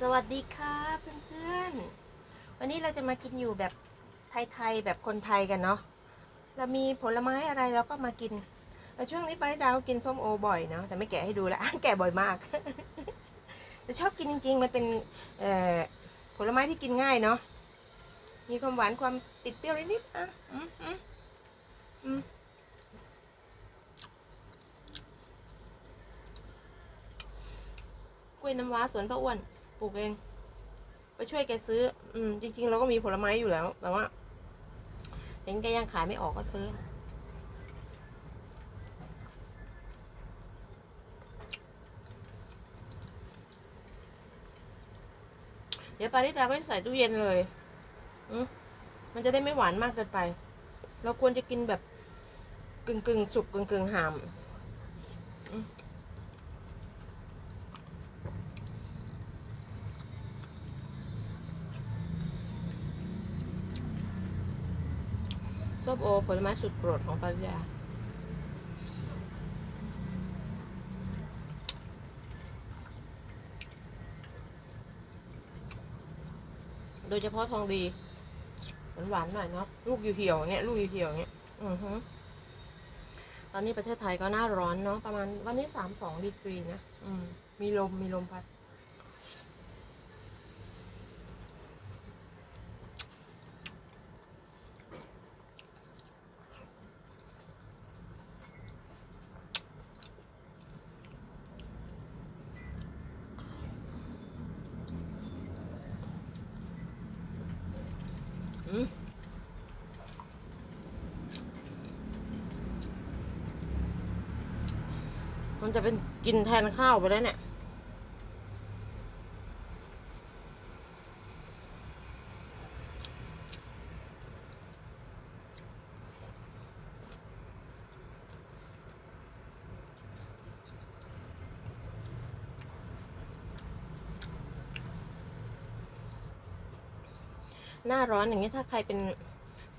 สวัสดีค่ะเพื่อนๆ วันนี้เราจะมากินอยู่แบบไทยๆแบบคนไทยกันเนาะ เรามีผลไม้อะไรเราก็มากินแต่ช่วงนี้ไปดาวกินส้มโอบ่อยเนาะแต่ไม่แกะให้ดูแล้วแกะบ่อยมากแต่ชอบกินจริง ๆ มันเป็นผลไม้ที่กินง่ายเนาะ มีความหวานความติดเปรี้ยวนิดๆอะอืมอืมอืมกล้วยน้ำว้าสวนป้าอ้วน ปลูกเอง ไปช่วยแกซื้อ อืม จริง ๆ เราก็มีผลไม้อยู่แล้ว แต่ว่า เห็นแกยังขายไม่ออกก็ซื้อ เดี๋ยวปาริดาก็จะใส่ตู้เย็นเลยอืมันจะได้ไม่หวานมากเกินไป เราควรจะกินแบบกึ่งกึ่งสุกกึ่งกึ่งหาม ส้มโอผลไม้สุดโปรดของปาริดาโดยเฉพาะทองดีหวานๆหน่อยเนาะลูกอยู่เหี่ยวเงี้ยลูกอยู่เหี่ยวเงี้ยอือฮึตอนนี้ประเทศไทยก็หน้าร้อนเนาะประมาณวันนี้สามสองดีกรีนะ อืม มีลมมีลมพัด มันจะเป็นกินแทนข้าวไปแล้วเนี่ย หน้าร้อนอย่างนี้ถ้าใครเป็น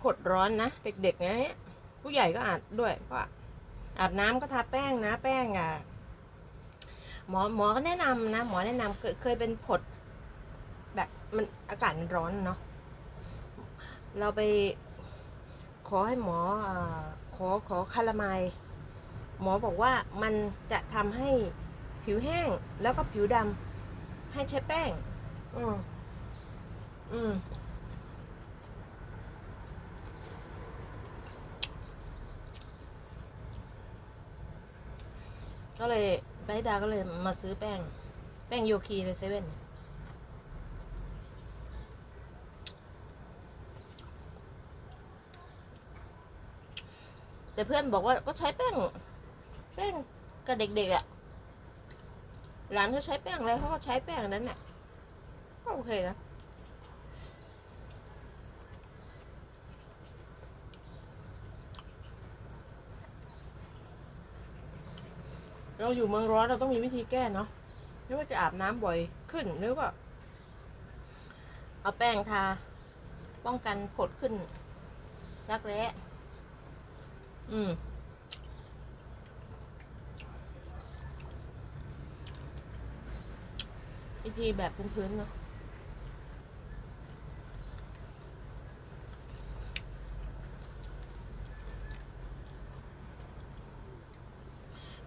กดร้อนนะ เด็กๆเนี้ยผู้ใหญ่ก็อาจด้วยก็ อาบน้ำก็ทาแป้งนะ แป้งอะ หมอหมอก็แนะนำนะ หมอแนะนำเคยเคยเป็นผด แบบมันอากาศมันร้อนเนาะเราไปขอให้หมออขอขอคาราไมายหมอบอกว่ามันจะทำให้ผิวแห้งแล้วก็ผิวดำให้ใช้แป้ง อืมอืม ก็เลยไบดาก็เลยมาซื้อแป้ง แป้งโยคีในเซเว่นแต่เพื่อนบอกว่าก็ใช้แป้ง แป้งกับเด็กๆอะ่ะหลานเขาใช้แป้งอะไรเขาก็ใช้แป้งนนั้นแหละก็โอเคนะ เราอยู่เมืองร้อนเราต้องมีวิธีแก้เนาะไม่ว่าจะอาบน้ำบ่อยขึ้นหรือว่า เอาแป้งทา ป้องกันผดขึ้น รักแร้อืมวิธีแบบพื้นๆเนาะ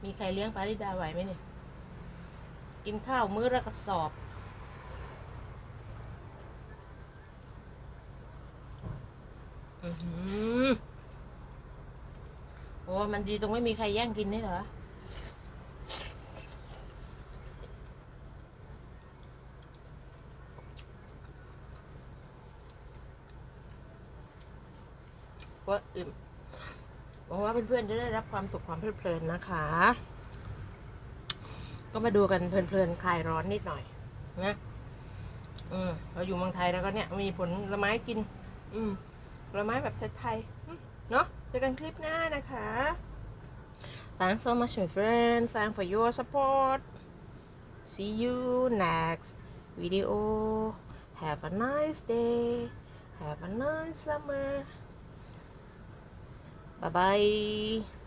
มีใครเลี้ยงปลาลิดาไหวไหมเนี่ย กินข้าวมื้อละกระสอบ อือหือโอ้มันดีตรงไม่มีใครแย่งกินนี่เหรอว่าอิ่ม หวังว่าเพื่อนๆจะได้รับความสุขความเพลิดเพลินนะคะ ก็มาดูกันเพลินๆคลายร้อนนิดหน่อย นะอืมเราอยู่เมืองไทยแล้วก็เนี่ย มีผลไม้กิน อืมผลไม้แบบไทยๆเนาะเจอกันคลิปหน้านะคะ Thanks so much my friends thanks for your support see you next video have a nice day have a nice summer 拜拜。